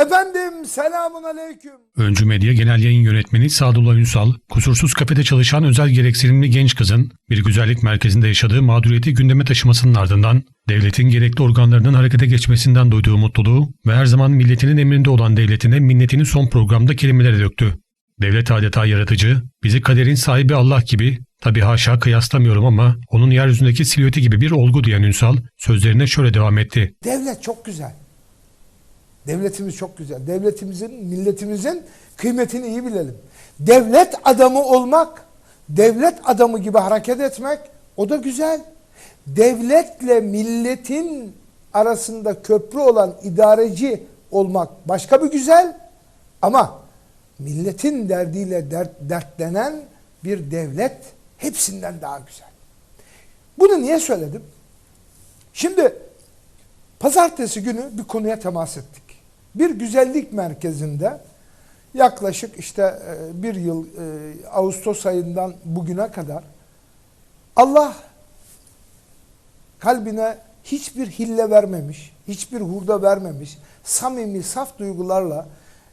Efendim selamun aleyküm. Öncü Medya Genel Yayın Yönetmeni Sadullah Ünsal, kusursuz kafede çalışan özel gereksinimli genç kızın bir güzellik merkezinde yaşadığı mağduriyeti gündeme taşımasının ardından devletin gerekli organlarının harekete geçmesinden duyduğu mutluluğu ve her zaman milletinin emrinde olan devletine minnetini son programda kelimelere döktü. Devlet adeta yaratıcı, bizi kaderin sahibi Allah gibi, tabi haşa kıyaslamıyorum ama onun yeryüzündeki silüeti gibi bir olgu diyen Ünsal sözlerine şöyle devam etti. Devlet çok güzel. Devletimiz çok güzel. Devletimizin, milletimizin kıymetini iyi bilelim. Devlet adamı olmak, devlet adamı gibi hareket etmek o da güzel. Devletle milletin arasında köprü olan idareci olmak başka bir güzel. Ama milletin derdiyle dert, dertlenen bir devlet hepsinden daha güzel. Bunu niye söyledim? Şimdi pazartesi günü bir konuya temas ettik. Bir güzellik merkezinde yaklaşık işte e, bir yıl e, Ağustos ayından bugüne kadar Allah kalbine hiçbir hille vermemiş, hiçbir hurda vermemiş, samimi, saf duygularla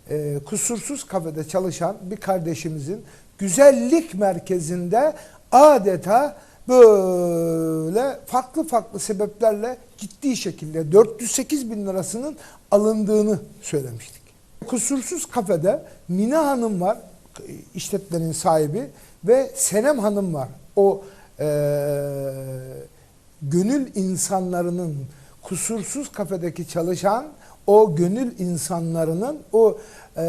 e, kusursuz kafede çalışan bir kardeşimizin güzellik merkezinde adeta böyle farklı farklı sebeplerle ciddi şekilde 408 bin lirasının alındığını söylemiştik. Kusursuz kafede Mina Hanım var, işletmenin sahibi ve Senem Hanım var. O eee gönül insanlarının kusursuz kafedeki çalışan o gönül insanlarının o e,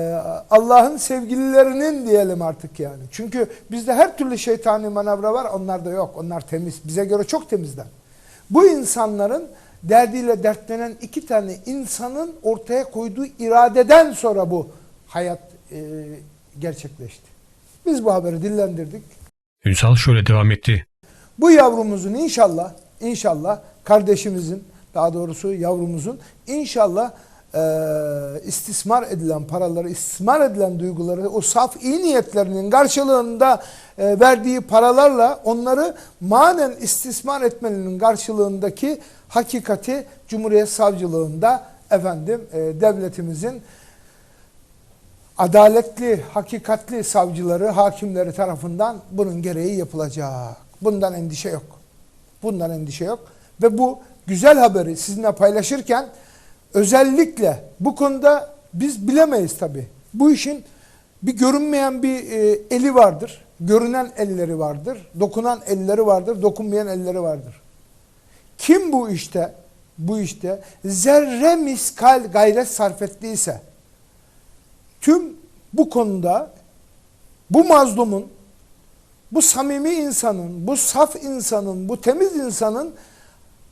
Allah'ın sevgililerinin diyelim artık yani. Çünkü bizde her türlü şeytani manevra var onlarda yok. Onlar temiz. Bize göre çok temizler. Bu insanların derdiyle dertlenen iki tane insanın ortaya koyduğu iradeden sonra bu hayat e, gerçekleşti. Biz bu haberi dillendirdik. Ünsal şöyle devam etti. Bu yavrumuzun inşallah, inşallah kardeşimizin, daha doğrusu yavrumuzun inşallah istismar edilen paraları, istismar edilen duyguları, o saf iyi niyetlerinin karşılığında e, verdiği paralarla onları manen istismar etmelerinin karşılığındaki hakikati Cumhuriyet Savcılığında efendim e, devletimizin adaletli, hakikatli savcıları, hakimleri tarafından bunun gereği yapılacak. Bundan endişe yok. Bundan endişe yok. Ve bu güzel haberi sizinle paylaşırken özellikle bu konuda biz bilemeyiz tabii. Bu işin bir görünmeyen bir e, eli vardır. Görünen elleri vardır. Dokunan elleri vardır. Dokunmayan elleri vardır. Kim bu işte bu işte zerre miskal gayret sarf ettiyse tüm bu konuda bu mazlumun, bu samimi insanın, bu saf insanın, bu temiz insanın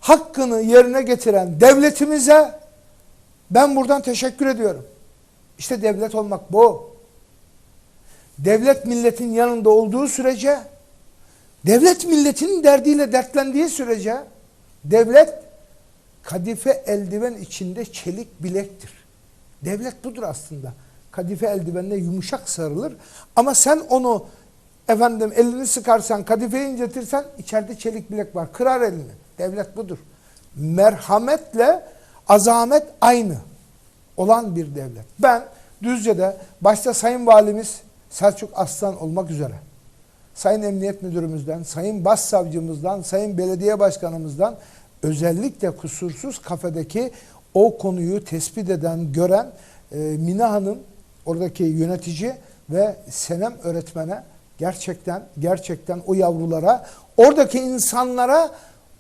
hakkını yerine getiren devletimize ben buradan teşekkür ediyorum. İşte devlet olmak bu. Devlet milletin yanında olduğu sürece, devlet milletin derdiyle dertlendiği sürece, devlet kadife eldiven içinde çelik bilektir. Devlet budur aslında kadife eldivenine yumuşak sarılır. Ama sen onu efendim elini sıkarsan, kadifeyi incetirsen içeride çelik bilek var. Kırar elini. Devlet budur. Merhametle azamet aynı olan bir devlet. Ben Düzce'de başta Sayın Valimiz Selçuk Aslan olmak üzere Sayın Emniyet Müdürümüzden, Sayın Başsavcımızdan, Sayın Belediye Başkanımızdan özellikle kusursuz kafedeki o konuyu tespit eden, gören e, Mina Hanım oradaki yönetici ve Senem öğretmene gerçekten gerçekten o yavrulara oradaki insanlara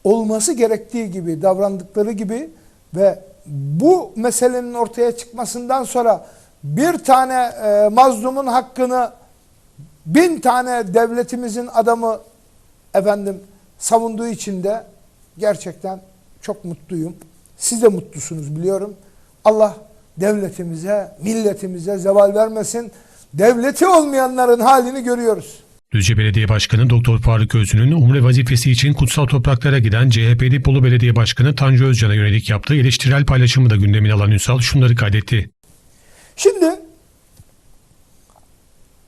olması gerektiği gibi davrandıkları gibi ve bu meselenin ortaya çıkmasından sonra bir tane e, mazlumun hakkını bin tane devletimizin adamı efendim savunduğu için de gerçekten çok mutluyum. Siz de mutlusunuz biliyorum. Allah devletimize, milletimize zeval vermesin. Devleti olmayanların halini görüyoruz. Düzce Belediye Başkanı Doktor Faruk Özlü'nün umre vazifesi için kutsal topraklara giden CHP'li Bolu Belediye Başkanı Tanju Özcan'a yönelik yaptığı eleştirel paylaşımı da gündemine alan Ünsal şunları kaydetti. Şimdi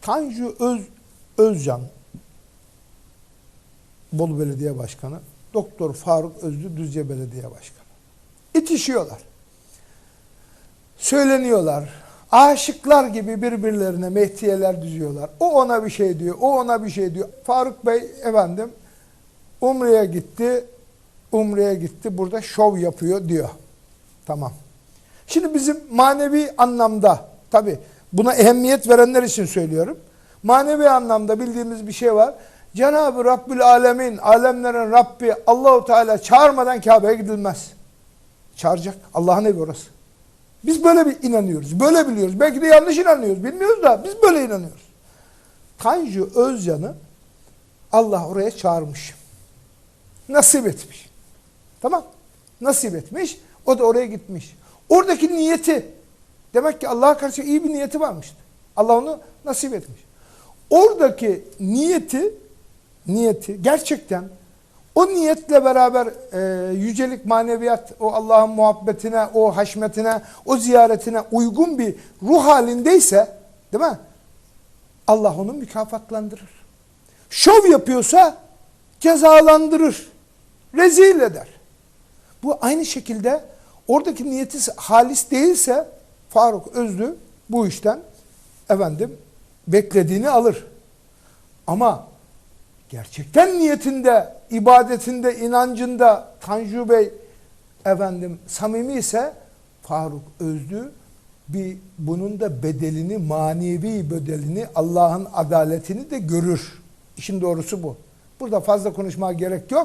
Tanju Öz, Özcan Bolu Belediye Başkanı, Doktor Faruk Özlü Düzce Belediye Başkanı. İtişiyorlar. söyleniyorlar. Aşıklar gibi birbirlerine mehtiyeler düzüyorlar. O ona bir şey diyor, o ona bir şey diyor. Faruk Bey efendim Umre'ye gitti, Umre'ye gitti burada şov yapıyor diyor. Tamam. Şimdi bizim manevi anlamda tabi buna ehemmiyet verenler için söylüyorum. Manevi anlamda bildiğimiz bir şey var. Cenab-ı Rabbül Alemin, alemlerin Rabbi Allahu Teala çağırmadan Kabe'ye gidilmez. Çağıracak. Allah'ın evi orası. Biz böyle bir inanıyoruz. Böyle biliyoruz. Belki de yanlış inanıyoruz. Bilmiyoruz da biz böyle inanıyoruz. Tanju Özcan'ı Allah oraya çağırmış. Nasip etmiş. Tamam. Nasip etmiş. O da oraya gitmiş. Oradaki niyeti demek ki Allah'a karşı iyi bir niyeti varmıştı. Allah onu nasip etmiş. Oradaki niyeti niyeti gerçekten o niyetle beraber e, yücelik maneviyat o Allah'ın muhabbetine, o haşmetine, o ziyaretine uygun bir ruh halindeyse değil mi? Allah onu mükafatlandırır. Şov yapıyorsa cezalandırır. Rezil eder. Bu aynı şekilde oradaki niyeti halis değilse Faruk Özlü bu işten efendim beklediğini alır. Ama gerçekten niyetinde, ibadetinde, inancında Tanju Bey efendim samimi ise Faruk Özlü bir bunun da bedelini, manevi bedelini, Allah'ın adaletini de görür. İşin doğrusu bu. Burada fazla konuşmaya gerek yok.